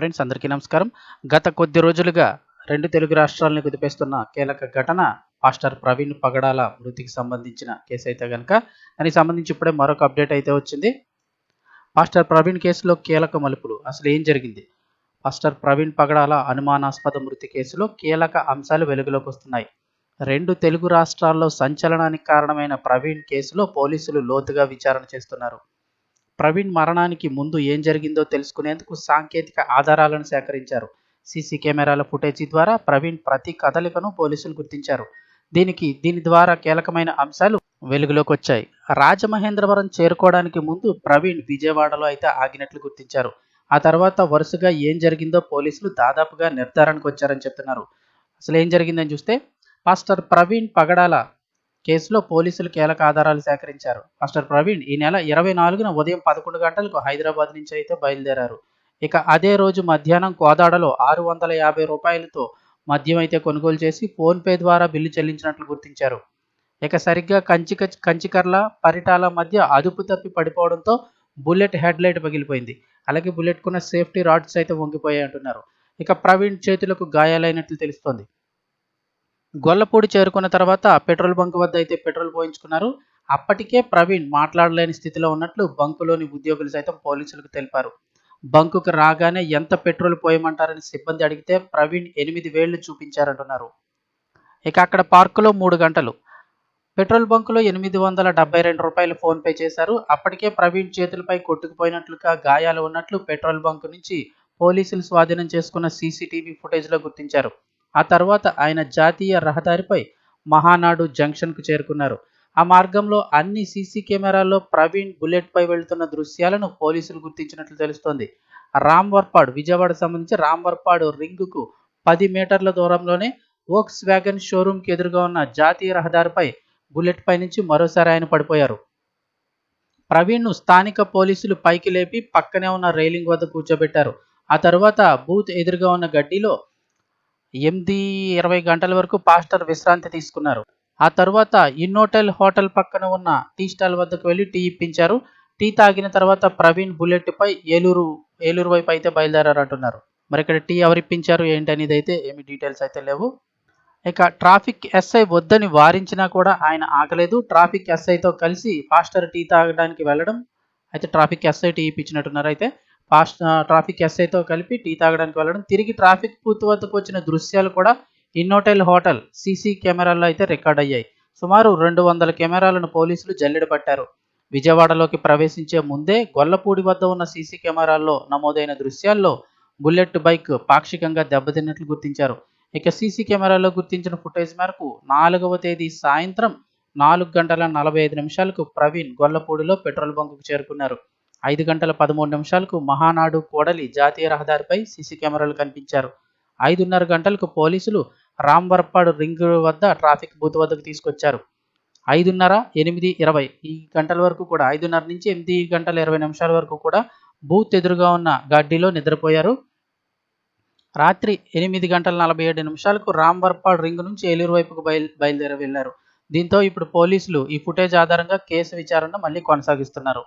Friends అందరికీ నమస్కారం. గత కొద్ది రోజులుగా రెండు తెలుగు రాష్ట్రాలను కుదిపేస్తున్న కీలక ఘటన పాస్టర్ ప్రవీణ్ పగడాల మృతికి సంబంధించిన కేసు అయితే కనుక దానికి సంబంధించి ఇప్పుడే మరొక అప్డేట్ అయితే వచ్చింది. పాస్టర్ ప్రవీణ్ కేసులో కీలక మలుపులు. అసలు ఏం జరిగింది? పాస్టర్ ప్రవీణ్ పగడాల అనుమానాస్పద మృతి కేసులో కీలక అంశాలు వెలుగులోకి వస్తున్నాయి. రెండు తెలుగు రాష్ట్రాల్లో సంచలనానికి కారణమైన ప్రవీణ్ కేసులో పోలీసులు లోతుగా విచారణ చేస్తున్నారు. ప్రవీణ్ మరణానికి ముందు ఏం జరిగిందో తెలుసుకునేందుకు సాంకేతిక ఆధారాలను సేకరించారు. సీసీ కెమెరాల ఫుటేజీ ద్వారా ప్రవీణ్ ప్రతి కదలికను పోలీసులు గుర్తించారు. దీనికి దీని ద్వారా కీలకమైన అంశాలు వెలుగులోకి వచ్చాయి. రాజమహేంద్రవరం చేరుకోవడానికి ముందు ప్రవీణ్ విజయవాడలో అయితే ఆగినట్లు గుర్తించారు. ఆ తర్వాత వరుసగా ఏం జరిగిందో పోలీసులు దాదాపుగా నిర్ధారణకు వచ్చారని చెప్తున్నారు. అసలు ఏం జరిగిందని చూస్తే పాస్టర్ ప్రవీణ్ పగడాల కేసులో పోలీసులు కీలక ఆధారాలు సేకరించారు. మాస్టర్ ప్రవీణ్ ఈ నెల ఇరవై నాలుగున ఉదయం పదకొండు గంటలకు హైదరాబాద్ నుంచి అయితే బయలుదేరారు. ఇక అదే రోజు మధ్యాహ్నం కోదాడలో ఆరు వందల యాభై రూపాయలతో మద్యం అయితే కొనుగోలు చేసి ఫోన్పే ద్వారా బిల్లు చెల్లించినట్లు గుర్తించారు. ఇక సరిగ్గా కంచి కంచికర్ల పరిటాల మధ్య అదుపు తప్పి పడిపోవడంతో బుల్లెట్ హెడ్ లైట్ పగిలిపోయింది. అలాగే బుల్లెట్కున్న సేఫ్టీ రాడ్స్ అయితే వంగిపోయాయి అంటున్నారు. ఇక ప్రవీణ్ చేతులకు గాయాలైనట్లు తెలుస్తోంది. గొల్లపూడి చేరుకున్న తర్వాత పెట్రోల్ బంక్ వద్ద అయితే పెట్రోల్ పోయించుకున్నారు. అప్పటికే ప్రవీణ్ మాట్లాడలేని స్థితిలో ఉన్నట్లు బంకులోని ఉద్యోగులు సైతం పోలీసులకు తెలిపారు. బంకుకు రాగానే ఎంత పెట్రోల్ పోయమంటారని సిబ్బంది అడిగితే ప్రవీణ్ ఎనిమిది వేళ్ళు చూపించారంటున్నారు. ఇక అక్కడ పార్కులో మూడు గంటలు. పెట్రోల్ బంకులో ఎనిమిది వందల డెబ్బై రెండు రూపాయలు ఫోన్పే చేశారు. అప్పటికే ప్రవీణ్ చేతులపై కొట్టుకుపోయినట్లుగా గాయాలు ఉన్నట్లు పెట్రోల్ బంక్ నుంచి పోలీసులు స్వాధీనం చేసుకున్న సీసీటీవీ ఫుటేజ్లో గుర్తించారు. ఆ తర్వాత ఆయన జాతీయ రహదారిపై మహానాడు జంక్షన్కు చేరుకున్నారు. ఆ మార్గంలో అన్ని సీసీ కెమెరాల్లో ప్రవీణ్ బుల్లెట్పై వెళ్తున్న దృశ్యాలను పోలీసులు గుర్తించినట్లు తెలుస్తోంది. రామ్వర్పాడు విజయవాడ సంబంధించి రామ్వర్పాడు రింగుకు పది మీటర్ల దూరంలోనే వోక్స్ వ్యాగన్ షోరూమ్కి ఎదురుగా ఉన్న జాతీయ రహదారిపై బుల్లెట్ పై నుంచి మరోసారి ఆయన పడిపోయారు. ప్రవీణ్ను స్థానిక పోలీసులు పైకి లేపి పక్కనే ఉన్న రైలింగ్ వద్ద కూర్చోబెట్టారు. ఆ తర్వాత బూత్ ఎదురుగా ఉన్న గడ్డిలో ఎనిమిది ఇరవై గంటల వరకు పాస్టర్ విశ్రాంతి తీసుకున్నారు. ఆ తర్వాత ఇన్నోటెల్ హోటల్ పక్కన ఉన్న టీ స్టాల్ వద్దకు వెళ్ళి టీ ఇప్పించారు. టీ తాగిన తర్వాత ప్రవీణ్ బుల్లెట్ పై ఏలూరు ఏలూరు వైపు అయితే బయలుదేరారు అంటున్నారు. మరి ఇక్కడ టీ ఎవరు ఇప్పించారు ఏంటి అనేది అయితే ఏమి డీటెయిల్స్ అయితే లేవు. ఇక ట్రాఫిక్ ఎస్ఐ వద్దని వారించినా కూడా ఆయన ఆగలేదు. ట్రాఫిక్ ఎస్ఐతో కలిసి పాస్టర్ టీ తాగడానికి వెళ్ళడం అయితే ట్రాఫిక్ ఎస్ఐ టీ ఇప్పించినట్టున్నారు అయితే. ఫాస్ట్ ట్రాఫిక్ ఎస్ఐతో కలిపి టీ తాగడానికి వెళ్ళడం. తిరిగి ట్రాఫిక్ పూర్తి వద్దకు వచ్చిన దృశ్యాలు కూడా ఇన్నోటెల్ హోటల్ సీసీ కెమెరాల్లో అయితే రికార్డ్ అయ్యాయి. సుమారు రెండు వందల కెమెరాలను పోలీసులు జల్లెడ పట్టారు. విజయవాడలోకి ప్రవేశించే ముందే గొల్లపూడి వద్ద ఉన్న సీసీ కెమెరాల్లో నమోదైన దృశ్యాల్లో బుల్లెట్ బైక్ పాక్షికంగా దెబ్బతిన్నట్లు గుర్తించారు. ఇక సీసీ కెమెరాలో గుర్తించిన ఫుటేజ్ మేరకు నాలుగవ తేదీ సాయంత్రం నాలుగు గంటల నలభై ఐదు నిమిషాలకు ప్రవీణ్ గొల్లపూడిలో పెట్రోల్ బంకుకు చేరుకున్నారు. ఐదు గంటల పదమూడు నిమిషాలకు మహానాడు కోడలి జాతీయ రహదారిపై సీసీ కెమెరాలు కనిపించారు. ఐదున్నర గంటలకు పోలీసులు రాంవర్పాడు రింగ్ వద్ద ట్రాఫిక్ బూత్ వద్దకు తీసుకొచ్చారు. ఐదున్నర ఎనిమిది ఇరవై ఈ గంటల వరకు కూడా ఐదున్నర నుంచి ఎనిమిది గంటల ఇరవై నిమిషాల వరకు కూడా బూత్ ఎదురుగా ఉన్న గడ్డిలో నిద్రపోయారు. రాత్రి ఎనిమిది గంటల నలభై ఏడు నిమిషాలకు రాంవర్పాడు రింగ్ నుంచి ఏలూరు వైపుకు బయలు బయలుదేరి వెళ్ళారు దీంతో ఇప్పుడు పోలీసులు ఈ ఫుటేజ్ ఆధారంగా కేసు విచారణ మళ్ళీ కొనసాగిస్తున్నారు.